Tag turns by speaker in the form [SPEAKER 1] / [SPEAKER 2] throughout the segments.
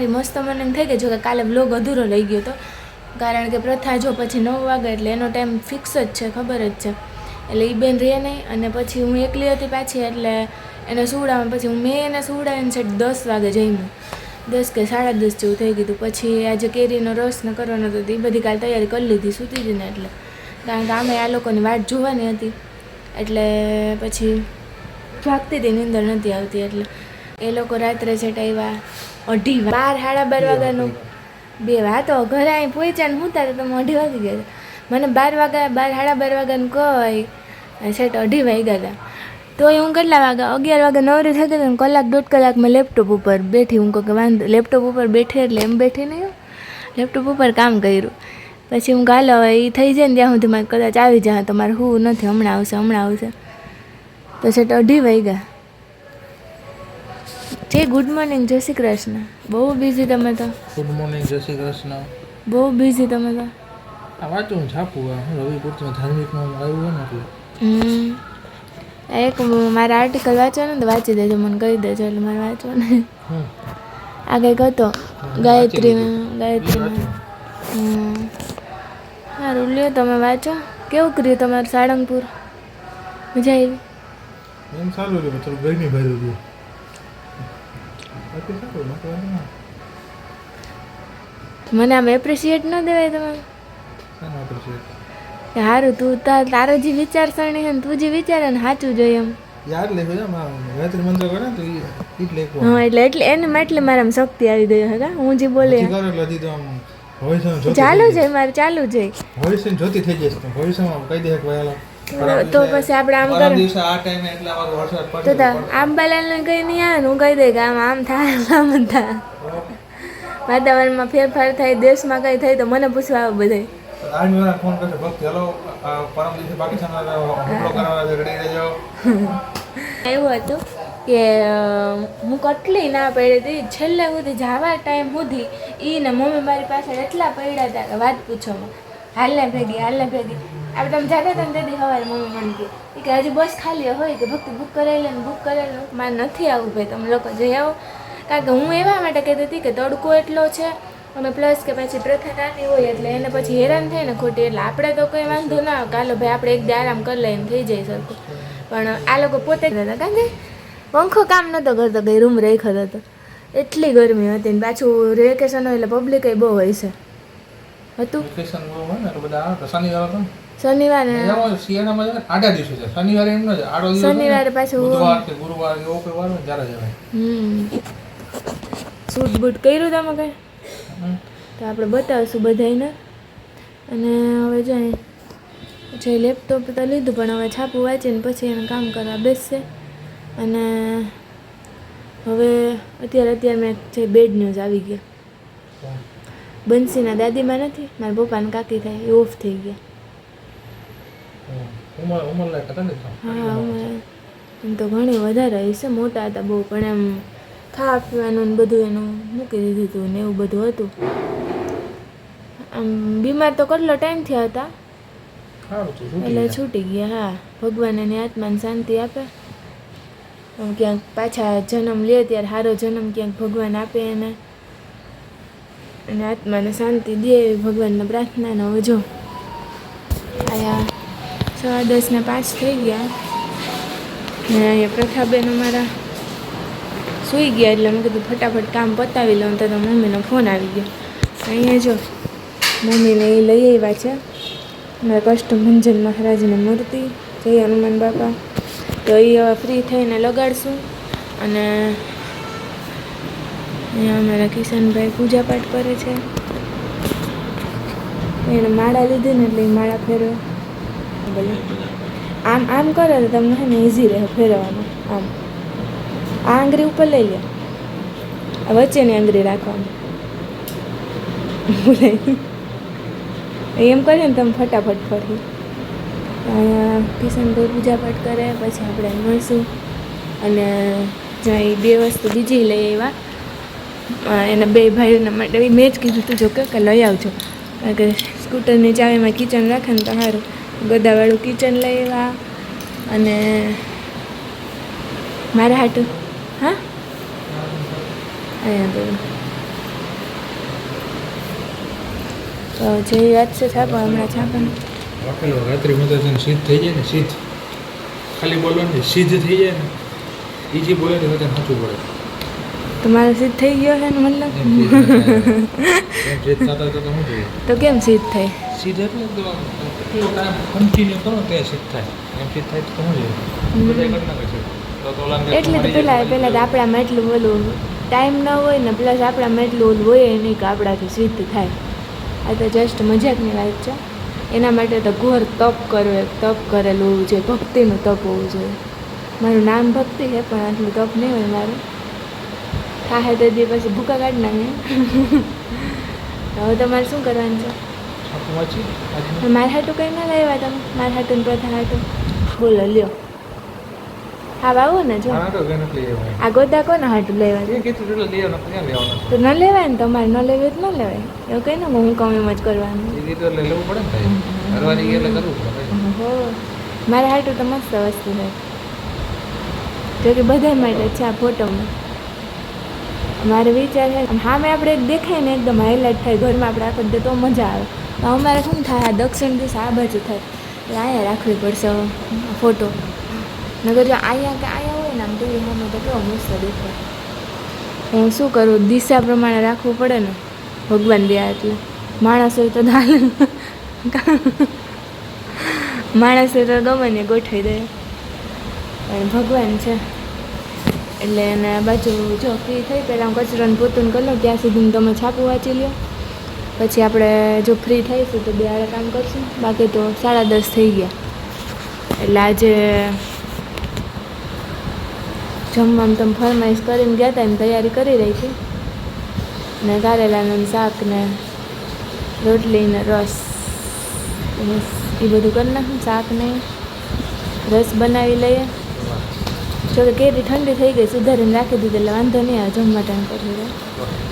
[SPEAKER 1] મારી મસ્ત મને થઈ ગઈ. જો કે કાલે બ્લોગ અધૂરો લઈ ગયો હતો કારણ કે પ્રથા જો પછી નવ વાગે એટલે એનો ટાઈમ ફિક્સ જ છે, ખબર જ છે. એટલે એ બેન રહે નહીં અને પછી હું એકલી હતી પાછી એટલે એને સુવડાવવા પછી હું મેં એને સુવડાવીને છે દસ વાગે જઈને દસ કે સાડા દસ જેવું થઈ ગયું પછી આજે કેરીનો રસ ને કરવાનો હતો એ બધી કાલે તૈયારી કરી લીધી સૂતી હતી ને એટલે. કારણ કે આમે આ લોકોની વાટ જોવાની હતી. એટલે પછી ભાગતી હતી, નીંદર નથી આવતી એટલે. એ લોકો રાત્રે છેટ આવ્યા. અઢી બાર સાડા બાર વાગ્યાનું. બે વાત ઘરે અહીં પહોંચ્યા ને હું તારે તમે અઢી વાગી ગયા મને બાર વાગ્યા બાર સાડા બાર વાગ્યાનું કહી સેટ અઢી વાગ્યા હતા તો હું કેટલા વાગ્યા અગિયાર વાગે નવરી થઈ ગઈ કલાક દોઢ કલાક મેં લેપટોપ ઉપર બેઠી. હું કહું વાંધો લેપટોપ ઉપર બેઠી એટલે એમ બેઠી નહીં. લેપટોપ ઉપર કામ કર્યું. પછી હું ગાલો હવે એ થઈ જાય ને ત્યાં સુધી મારે કદાચ આવી જાય તો મારે હું નથી હમણાં આવશે હમણાં આવશે. તો છેટ અઢી વાગ્યા. જે ગુડ મોર્નિંગ જય શ્રી કૃષ્ણ. બહુ બિઝી તમે તો.
[SPEAKER 2] ગુડ મોર્નિંગ જય શ્રી કૃષ્ણ.
[SPEAKER 1] બહુ બિઝી તમે તો.
[SPEAKER 2] આ વાંચું છાપું આ હું રવિ પૂરતું ધાર્મિકમાં આવ્યું હોય ને એટલે.
[SPEAKER 1] એક મારા આર્ટિકલ વાંચો ને તો વાંચી દેજો મને કહી દેજો એટલે મારે વાંચો
[SPEAKER 2] ને
[SPEAKER 1] આ કંઈક હતો ગાયત્રી ગાયત્રી સારું લ્યો તમે વાંચો. કેવું કર્યું તમારું સાળંગપુર? મજા આવી?
[SPEAKER 2] એમ સારું રહ્યું થોડું ગરમી ભર્યું
[SPEAKER 1] મને આમ એપ્રિશિએટ ન દેવાય તમે સારું તું તારો જે વિચારસરણી છે તું જે વિચારે ને સાચું જોઈએ એમ.
[SPEAKER 2] યાદ લેખો છે ગાયત્રી મંત્ર કરે તો ઈ જ લેખો
[SPEAKER 1] હા એટલે એટલે એને એટલે મારામાં શક્તિ આવી ગઈ હતા હું જે બોલે.
[SPEAKER 2] આમ
[SPEAKER 1] ચાલુ છે મારે ચાલુ છે
[SPEAKER 2] ભવિષ્ય જ્યોતિ થઈ જશે ભવિષ્યમાં કહી દે કે
[SPEAKER 1] તો પછી આપણે આમ કરો. તો આંબાલાલને કઈ નહીં આવે હું કહી દઈ કે આમ આમ થાય આમ થાય. વાતાવરણમાં ફેરફાર થાય દેશમાં કઈ થાય તો મને પૂછવા આવે
[SPEAKER 2] રહેજો.
[SPEAKER 1] એવું હતું કે હું કટલી ના પડી હતી. છેલ્લે સુધી જવા ટાઈમ સુધી ઈ ને મમ્મી મારી પાસે એટલા પડ્યા હતા કે વાત પૂછો હાલને ભેગી હાલને ભેગી. આપણે તમે જાતા હતા ને તેથી સવારે મમ્મી મને કહે કે હજી બસ ખાલી હોય કે ભક્તિ બુક કરેલી ને બુક કરેલું મારે નથી આવવું ભાઈ, તમે લોકો જઈ આવો. કારણ કે હું એવા માટે કહેતી હતી કે તડકો એટલો છે, અને પ્લસ કે પછી પ્રથા નાની હોય એટલે એને પછી હેરાન થાય ને ખોટી, એટલે આપણે તો કંઈ વાંધો ના આવે કાલો ભાઈ, આપણે એક આરામ કરી લઈને થઈ જાય સરખું. પણ આ લોકો પોતે જ હતા. કારણ કે પંખો કામ નહોતો કરતો, કંઈ રૂમ રાખ્યો હતો. એટલી ગરમી હતી ને પાછું વેકેશન હોય એટલે પબ્લિક બહુ હોય છે. હતું?
[SPEAKER 2] શનિવાર આડા દિવસે છે. શનિવારે એમ છે આડો દિવસ
[SPEAKER 1] શનિવારે પાછું
[SPEAKER 2] બુધવાર કે ગુરુવાર એવો કોઈ વાર ત્યારે જવાય.
[SPEAKER 1] હમ. સૂટ બૂટ કર્યું તમે કઈ? તો આપણે બતાવશું બધાને અને હવે જાય. જે લેપટોપ તો લીધું પણ હવે છાપું વાંચીને પછી એને કામ કરવા બેસશે. અને હવે અત્યારે અત્યારે મેં જે બેડ ન્યૂઝ આવી ગયા બંસીના દાદીમાં નથી મારા પપ્પાને કાકી થાય એ ઓફ થઈ ગયા. હા એમ તો ઘણી વધારે હશે મોટા હતા બહુ પણ એમ ખાવા પીવાનું ને બધું એનું મૂકી દીધું હતું ને એવું બધું હતું. આમ બીમાર તો કેટલો ટાઈમ થયા હતા? એટલે છૂટી ગયા હા. ભગવાન એની આત્માને શાંતિ આપે. ક્યાંક પાછા જન્મ લે ત્યારે સારો જન્મ ક્યાંક ભગવાન આપે એને. અને આત્માને શાંતિ દે એવી ભગવાનને પ્રાર્થના ને હવે જો, આયા સવા દસ ને પાંચ થઈ ગયા. ને અહીંયા પ્રથાબેન અમારા સૂઈ ગયા એટલે મેં કીધું ફટાફટ કામ પતાવી લઉં તો મમ્મીનો ફોન આવી ગયો. અહીંયા જો મમ્મીને એ લઈ આવ્યા છે. મારા કષ્ટભંજન મહારાજની મૂર્તિ, જય હનુમાન બાપા. તો એ હવે ફ્રી થઈને લગાડશું. અને અહીંયા અમારા કિશનભાઈ પૂજા પાઠ કરે છે. એને માળા લીધી ને એટલે માળા ફેરવે. ભલે આમ આમ કરે તો તમને છે ને ઇઝી રહે ફેરવવાનું, આમ. આ આંગળી ઉપર લઈ લે. આ વચ્ચેની આંગળી રાખવાની. બોલાય એમ કરીએ ને તમે ફટાફટ ફરી. અહીંયા કિશનભાઈ પૂજા પાઠ કરે, પછી આપણે મળશું. અને જ્યાં બે વસ્તુ બીજી લઈ આવ્યા એના બે ભાઈઓના માટે મેં જ કીધું તું, જો કે લઈ આવજો. કારણ કે સ્કૂટરની ચાવીમાં કિચન રાખે ને તો સારું ગદાવાળું કિચન લઈ આવ્યા અને મારા હાટું, હા? અહીંયા તો. તો જે વાત છે છાપો હમણાં છાપાનું
[SPEAKER 2] રાખેલો રાત્રિ ને સિદ્ધ થઈ જાય ને સિદ્ધ ખાલી બોલવાનું સિદ્ધ થઈ જાય ને. એ જે બોલે ને સાચું પડે
[SPEAKER 1] તમારે સિદ્ધ થઈ ગયો છે ને મતલબ?
[SPEAKER 2] થાય. તો
[SPEAKER 1] કેમ સિદ્ધ થઈ
[SPEAKER 2] સિદ્ધ એટલે કન્ટિન્યુ કરો તો સિદ્ધ થાય. એમ સિદ્ધ થાય તો શું જોઈએ?
[SPEAKER 1] એટલે તો પેલા પેલા તો આપણામાં એટલું ઓલું ટાઈમ ન હોય ને પ્લસ આપણામાં એટલું ઓલું હોય નહીં કે આપણાથી સિદ્ધ થાય. આ તો જસ્ટ મજાકની વાત છે. એના માટે તો ઘોર તપ કરવું તપ કરેલું હોવું જોઈએ ભક્તિનું તપ હોવું જોઈએ. મારું નામ ભક્તિ છે પણ આટલું તપ નહીં હોય મારું. થાય તો દી પછી ભૂકા કાઢી નાખે. હવે તમારે શું કરવાનું છે? મારા હાટું કંઈ ના લાવ્યા તમે? મારા હાટું પ્રથા હાટું? બોલો લ્યો. હા વાવો ને જો. આ ગોદા કોને હાટું લેવા? તો ન લેવાય ને તમારે ન લેવું તો ન લેવાય. એવું કઈ ને હું કહું એમ જ કરવાનું. મારા હાટું તો મસ્ત વસ્તુ છે. જો કે બધા માટે છે આ ફોટોમાં. મારો વિચાર છે સામે આપણે દેખાય ને એકદમ હાઇલાઇટ થાય, ઘરમાં આપણે આખો તો મજા આવે. અમારે શું થાય, આ દક્ષિણ દિશા આ બાજુ થાય. એટલે અહીંયા રાખવી પડશે ફોટો નગર જો અહીંયા કે અહીંયા હોય ને આમ તો સામે તો કેવો મસ્ત દેખાય. હું શું કરું, દિશા પ્રમાણે રાખવું પડે ને, ભગવાન દયા એટલે. માણસ હોય તો ધાલ. માણસ હોય તો ગમે ને ગોઠવી દે. ભગવાન છે. એટલે એને બાજુ જો ફ્રી થઈ, પહેલાં હું કચરોને પોતું કરી લઉં, ત્યાં સુધી તમે છાપું વાંચી લ્યો. પછી આપણે જો ફ્રી થઈશું તો બે હારે કામ કરશું. બાકી તો સાડા દસ થઈ ગયા. એટલે આજે જમવામાં તમે ફરમાઈશ કરીને ગયા હતા એમ તૈયારી કરી રહી છે. ને કારેલાનું શાક ને રોટલી ને રસ. એ બધું કરી નાખું, શાક ને રસ બનાવી લઈએ. જો કે કેરી ઠંડી થઈ ગઈ સુધારીને રાખી દીધી એટલે વાંધો નહીં આવે જમવા ટાઈમ કરી દે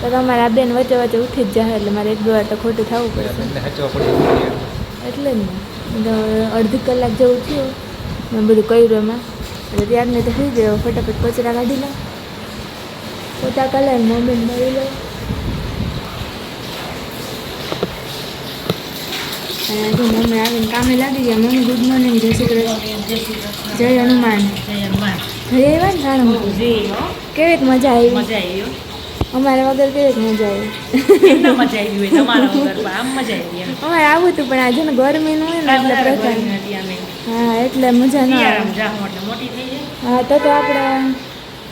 [SPEAKER 1] તો તમારે આ બેન વચ્ચે વચ્ચે ઉઠી જ જાય એટલે મારે એક બે વાર તો ખોટું થવું પડશે.
[SPEAKER 2] એટલે પડે.
[SPEAKER 1] એટલે જ ને. તો અડધી કલાક જેવું થયું મેં બધું કર્યું એમાં. એટલે ત્યારને તો થઈ ગયો ફટાફટ કચરા કાઢી લો. પોતા કલર મમ્મીને મળી લો. અને હજુ મમ્મી આવીને કામે લાગી ગયા મમ્મી ગુડ મોર્નિંગ જય શ્રી કૃષ્ણ. જય હનુમાન. જય આવ્યા ને રાણું કેવી મજા આવી?
[SPEAKER 3] મજા આવી
[SPEAKER 1] અમારા વગર કેવી મજા આવી?
[SPEAKER 3] એમને મજા આવી તમારા વગર પણ આમ મજા આવી
[SPEAKER 1] અમારે આવું હતું પણ આજે ને ગરમીનું હોય ને એટલે
[SPEAKER 3] અમે
[SPEAKER 1] હા એટલે મજા ના હા તો તો આપણે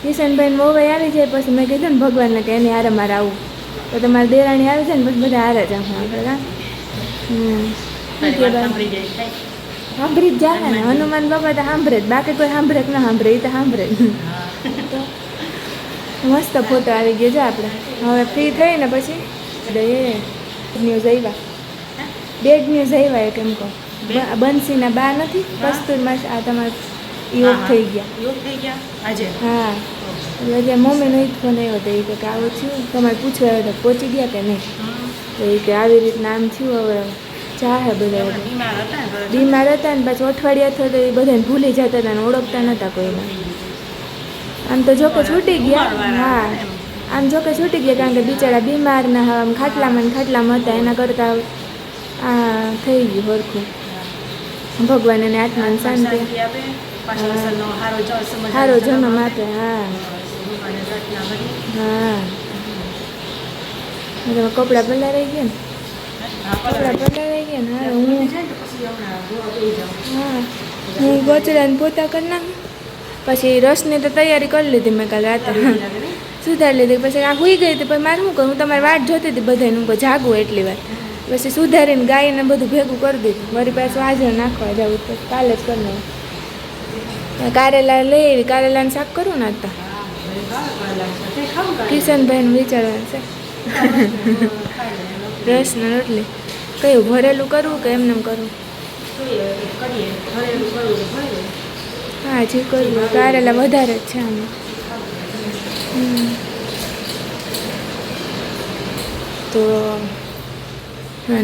[SPEAKER 1] કિશનભાઈ વહુભાઈ આવી જાય પછી મેં કીધું ને ભગવાનને કે એની હારે મારે આવું. તો તમારી દેરાણી આવી જાય ને પછી બધા હારે જ આપણે હમ?
[SPEAKER 3] સાંભળી
[SPEAKER 1] જ જાય ને હનુમાન બાપા તો સાંભળે જ બાકી કોઈ સાંભળે કે ના સાંભળે એ તો સાંભળે તો મસ્ત ફોટો આવી ગયો છે આપણે હવે ફ્રી થઈ ને પછી એ ન્યૂઝ આવ્યા બેડ ન્યૂઝ આવ્યા એ કેમ કહો બંસીના બા નથી કસ્તુરમાં આ તમારે યોગ થઈ ગયા
[SPEAKER 3] યોગ થઈ ગયા આજે
[SPEAKER 1] હા એટલે ત્યાં મમ્મીનો જ ફોન આવ્યો હતો એ કે આવું થયું તમારે પૂછવા આવ્યો તો પહોંચી ગયા કે નહીં તો એ કે આવી રીતના આમ થયું હવે ચાહે બધા
[SPEAKER 3] બીમાર હતા ને
[SPEAKER 1] પાછું અઠવાડિયા થયો તો એ બધાને ભૂલી જતા હતા ને ઓળખતા નહોતા કોઈને. આમ તો જોકે છૂટી ગયા. હા. આમ જોકે છૂટી ગયા કારણ કે બિચારા બીમાર ના હા આમ ખાટલામાં ને ખાટલામાં હતા. એના કરતાં આ થઈ ગયું હરખું. ભગવાન એને આત્મા શાંતિ
[SPEAKER 3] જ
[SPEAKER 1] સારો જન્મ આપે. હા. હા. કપડાં પેલા રહી ગયા ને?
[SPEAKER 3] હા
[SPEAKER 1] ગોચડાને પોતા કરી નાખું પછી રસની તો તૈયારી કરી લીધી મેં કાલે રાતે. સુધારી લીધી. પછી આ હુઈ ગઈ હતી પછી મારે શું કરું હું તમારી વાટ જોતી હતી બધાને હું જાગું એટલી વાર. પછી સુધારીને ગાયને બધું ભેગું કરી દીધું. મારી પાસે આજે નાખવા જવું તો કાલે જ કરી નાખું કારેલા લઈ આવી. કારેલાને શાક કરું ને હતા
[SPEAKER 3] તે?
[SPEAKER 1] કિશનભાઈનું વિચારવાનું છે. રસ ને રોટલી. કયું? ભરેલું કરવું કે એમને કરવું. હા, જે કરવું. કારેલા વધારે જ છે આમાં. તો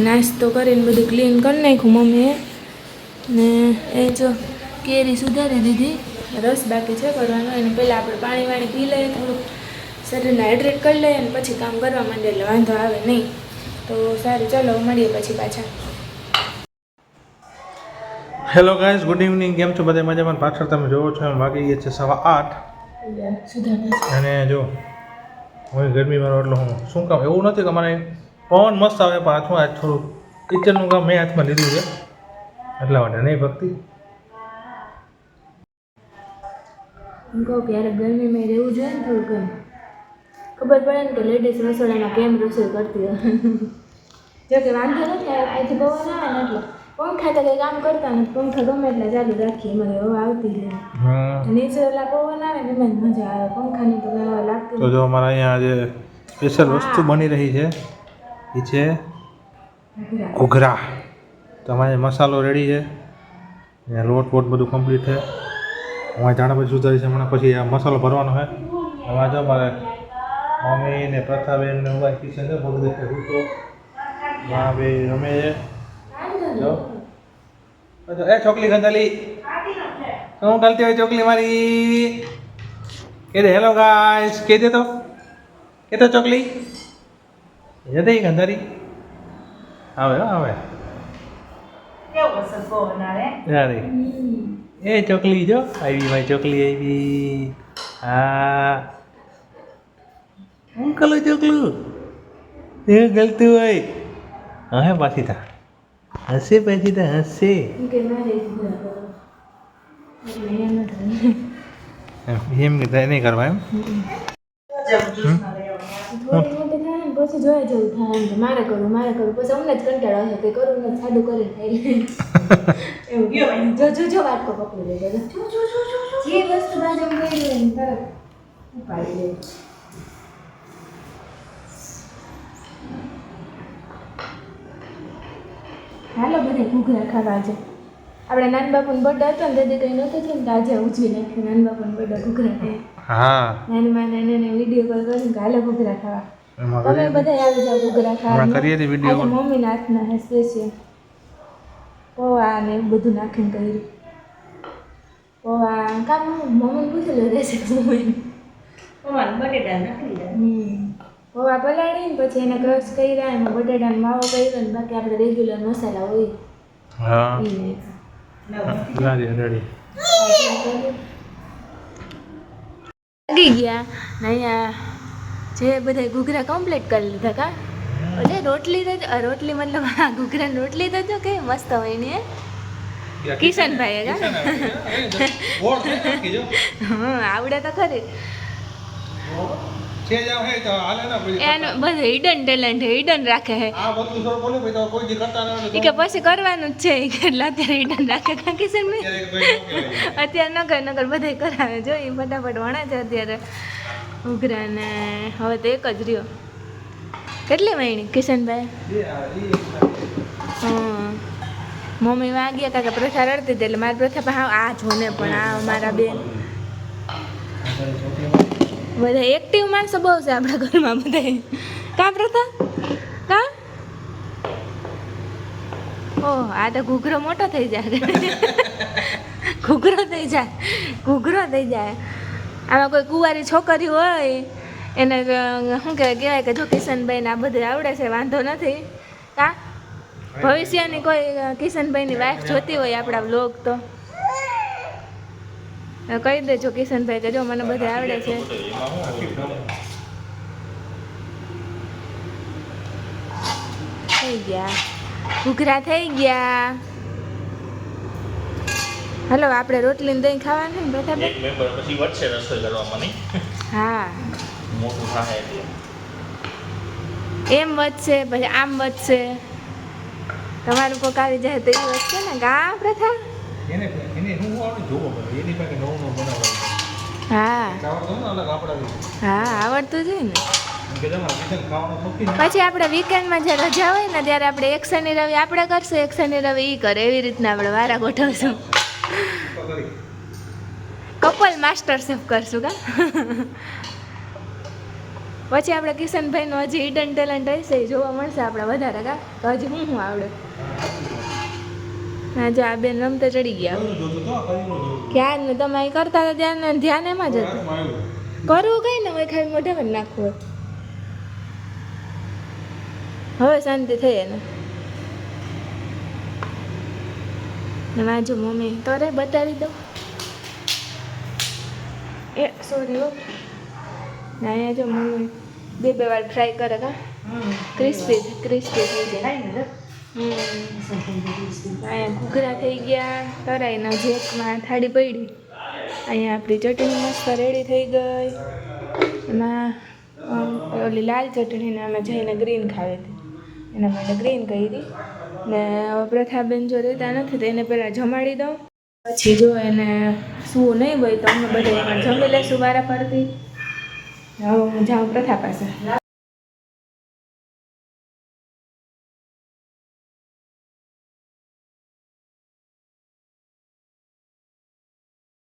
[SPEAKER 1] નાસ્તો કરીને બધું ક્લીન કરી નાખ્યું મમ્મીએ. ને એ જો કેરી સુધારી દીધી. રસ બાકી છે કરવાનો. એને પહેલાં આપણે પાણી વાણી પી લઈએ, થોડુંક શરીરને હાઇડ્રેટ કરી લઈએ અને પછી કામ કરવા માંડીએ એટલે વાંધો આવે નહીં. તો સારું ચાલો મળીએ પછી પાછા.
[SPEAKER 2] હેલો ગાઈઝ ગુડ ઇવનિંગ કેમ છો? બધા મજામાં? પાછળ તમે જોવો છો એમ વાગી ગયા છે સવા આઠ. અને જો હું ગરમીમાં એટલે હું શું કામ? એવું નથી કે મારે પવન મસ્ત આવે પણ હાથમાં આજ થોડું કિચનનું કામ મેં હાથમાં લીધું છે. એટલા માટે નહીં ભક્તિ?
[SPEAKER 1] કહું કે ગરમીમાં રહેવું જોઈએ ને થોડું ખબર પડે ને કે લેડીઝ રસોડામાં કેમ રસોઈ કરતી હોય. જો કે વાંધો નથી અહીંથી પવન આવે ને એટલે પંખા તો કંઈ કામ કરતા નથી. પંખા ગમે એટલા ચાલુ રાખીએ મને હવા આવતી રહે નીચે ઓલા પવન આવે ને એમાં મજા આવે. પંખાની તો કંઈ લાગતી
[SPEAKER 2] તો જો અમારા અહીંયા આજે સ્પેશિયલ વસ્તુ બની રહી છે એ છે ઘૂઘરા. તમારે મસાલો રેડી છે ને લોટ વોટ બધું કમ્પ્લીટ છે. હું જાણે પછી સુધારી છે હમણાં પછી આ મસાલો ભરવાનો છે. હવે જો મારે મમ્મી ને પ્રથાબેન ને ઊભા કિશન છે બધું દેખે તો મા બે રમે છે. જો. એ ચોકલી ગંધાલી. હું ગલતી હોય ચોકલી મારી. કે દે હેલો ગાઈસ કે દે તો. કે તો ચોકલી. એ દે ગંધારી. આવે હો, આવે. એ ચોકલી જો. આવી ભાઈ ચોકલી આવી. હા. હું કલો ચોકલું એ ગલતું હોય. હે પાછી થા. હસે પછી તા હસે
[SPEAKER 1] એમ કે
[SPEAKER 2] નહીં કરવા એમ?
[SPEAKER 1] પછી જોયા જેવું થાય એમ કે મારે કરું મારે કરું પછી અમને જ કંટાળો આવે કે કરું ને સાદું કરી એવું. જો જો જો વાટકો પકડી લે જો જો જો જો જે. વસ્તુ પડી તરત ઉપાડી લે હાલો બધા ઘૂઘરા ખાવા છે આપણે નાન બાપુનો બર્થડે હતો ને દાદી કઈ નહોતું થયું ને તો આજે ઉજવી નાખ્યું નાન બાપુનો બર્થડે ઘૂઘરા ખાય
[SPEAKER 2] હા.
[SPEAKER 1] નાની માં નાની ને વીડિયો કોલ કરીને હાલો ઘૂઘરા ખાવા. તમે બધા આવી જાવ ઘૂઘરા ખાવા.
[SPEAKER 2] કરીએ છીએ વીડિયો
[SPEAKER 1] આજે
[SPEAKER 2] મમ્મી
[SPEAKER 1] મમ્મીના હાથના હે સ્પેશિયલ પૌવા ને એવું બધું નાખીને કર્યું. પૌવા કામ મમ્મીને પૂછેલું રેસીપી મમ્મીને.
[SPEAKER 3] અમારે બટેટા નાખી દીધા.
[SPEAKER 1] હમ. પૌવા પલાળીને પછી એને ક્રશ કર્યા એમાં બટેટાનો માવો કર્યો ને બાકી આપણે રેગ્યુલર મસાલા હોય.
[SPEAKER 2] હા. રેડી
[SPEAKER 1] લાગી ગયા. ને અહીંયા જે બધા ઘૂઘરા કમ્પ્લીટ કરી લીધા કા? એટલે રોટલી તો રોટલી મતલબ આ ઘૂઘરાની રોટલી તો જો કે મસ્ત હોય ને. કિશનભાઈ કા? હા આવડે તો ખરી.
[SPEAKER 2] છે
[SPEAKER 1] એનું બધું હિડન ટેલેન્ટ હિડન રાખે
[SPEAKER 2] બધું ના
[SPEAKER 1] એ કે પછી કરવાનું જ છે એટલે અત્યારે હિડન રાખે કા કિશનભાઈ
[SPEAKER 2] ત્યારે કોઈ ન કહેવાય.
[SPEAKER 1] અત્યારે નગર નગર બધાય કરાવે. જો એ ફટાફટ વણે છે અત્યારે ઉઘરાને હવે તો એક જ રહ્યો. કેટલી વણી કિશનભાઈ? હં. મમ્મી વાગ્યા કાકા પ્રથા રડતી હતી એટલે મારી પ્રથા પણ આ જોને પણ આ મારા બેન. બધા એક્ટિવ માણસો બહુ છે આપણા ઘરમાં બધા કા પ્રથા? કા? ઓહ, આ તો ઘૂઘરો મોટો થઈ જાય. ઘૂઘરો થઈ જાય. ઘૂઘરો થઈ જાય. આમાં કોઈ કુંવારી છોકરી હોય, એને શું કહેવાય કહેવાય કે જો કિશનભાઈને આ બધું આવડે છે, વાંધો નથી. કા? ભવિષ્યની કોઈ કિશનભાઈની વાઈફ જોતી હોય આપણા બ્લોગ તો. કહી દેજો કિશનભાઈ કે જો મને બધે આવડે છે. થઈ ગયા. ઘૂઘરા થઈ ગયા. હલો આપણે રોટલી દહીં ખાવાનું ને બધા
[SPEAKER 4] એક મેમ્બર પછી વધશે રસોઈ કરવામાં નહીં?
[SPEAKER 1] હા.
[SPEAKER 4] મોટું થાય એટલે.
[SPEAKER 1] એમ વધશે પછી આમ વધશે. તમારું કોક આવી જાય તો એ વધશે ને? ગા પ્રથા?
[SPEAKER 2] એને એને હું આવડે જોવો પડે એની પાસે નવું નવું બનાવવાનું
[SPEAKER 1] હા.
[SPEAKER 2] આવડતું ને અલગ આપણા
[SPEAKER 1] હા આવડતું છે ને? પછી આપણે વીકેન્ડમાં જે રજા હોય ને ત્યારે આપણે એક શનિ રવિ આપણે કરશું એક શનિ રવિ એ કરે. એવી રીતના આપણે વારા ગોઠવશું. કપલ માસ્ટર શેફ કરશું કા? પછી આપણે કિશનભાઈનું હજી હિડન ટેલેન્ટ હશે એ જોવા મળશે આપણે વધારે કા? તો હજી હું હું આવડે? ના જો આ બેન રમતા ચડી ગયા.
[SPEAKER 2] બધું
[SPEAKER 1] ને તમે કરતા હતા ધ્યાન ધ્યાન એમાં જ હતું. કરવું કઈ ને હોય ખાલી મોઢે જ નાખવું હવે શાંતિ થઈ એને. ને વાંચો મમ્મી તરે બતાવી દો એ સોરી હો. ના જો મમ્મી બે બે વાર ફ્રાય કરે કા. ક્રિસ્પી ક્રિસ્પી થઈ જાય. અહીંયા ઘૂઘરા થઈ ગયા, તરાઈના જેકમાં થાળી પડી. અહીંયા આપણી ચટણી મસ્ત રેડી થઈ ગઈ. એમાં ઓલી લાલ ચટણીને અમે જઈને ગ્રીન ખાવી હતી. એના માટે ગ્રીન કરી ને પ્રથાબેન જો રહેતા નથી તો એને પહેલાં જમાડી દઉં. પછી જો એને સૂવું નહીં હોય તો અમે બધા જમી લેશું વારા ફરતી હું જાઉં પ્રથા પાસે.